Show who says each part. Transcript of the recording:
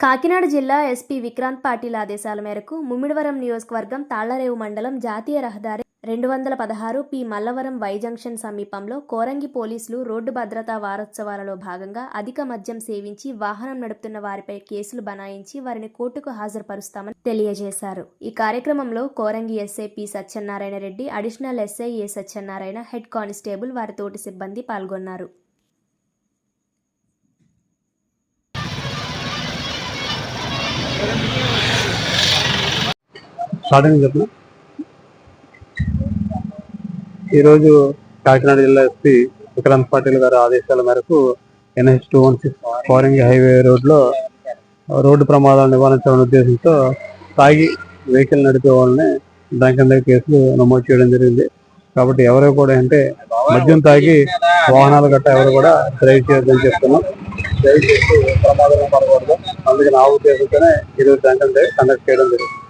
Speaker 1: కాకినాడ జిల్లా ఎస్పీ విక్రాంత్ పాటిల్ ఆదేశాల మేరకు ముమ్మిడివరం నియోజకవర్గం తాళ్ళరేవు మండలం జాతీయ రహదారి రెండు వందల పదహారు పి మల్లవరం వై జంక్షన్ సమీపంలో కోరంగి పోలీసులు రోడ్డు భద్రతా వారోత్సవాలలో భాగంగా అధిక మద్యం సేవించి వాహనం నడుపుతున్న వారిపై కేసులు బనాయించి వారిని కోర్టుకు హాజరుపరుస్తామని తెలియజేశారు. ఈ కార్యక్రమంలో Korangi SI P Satyanarayana Reddy additional SI A Satyanarayana head constable వారి తోటి సిబ్బంది పాల్గొన్నారు.
Speaker 2: స్టార్టింగ్ చెప్పిన? ఈరోజు కాకినాడ జిల్లా ఎస్పీ విక్రాంత్ పాటిల్ గారి ఆదేశాల మేరకు NH two one six Koringa highway రోడ్లో రోడ్డు ప్రమాదాలు నివారించాలనే ఉద్దేశంతో తాగి వెహికల్ నడిపే వాళ్ళని దాని కింద కేసులు నమోదు చేయడం జరిగింది. కాబట్టి ఎవరు కూడా అంటే మద్యం తాగి వాహనాలు గట్రా ఎవరు కూడా డ్రైవ్ చేయొద్దని చెప్తున్నాం. డ్రైవ్ చేసి ప్రమాదాలు పడకూడదు అందుకని ఆ ఉద్దేశంతోనే ఈరోజు దాని కండక్ట్ చేయడం జరిగింది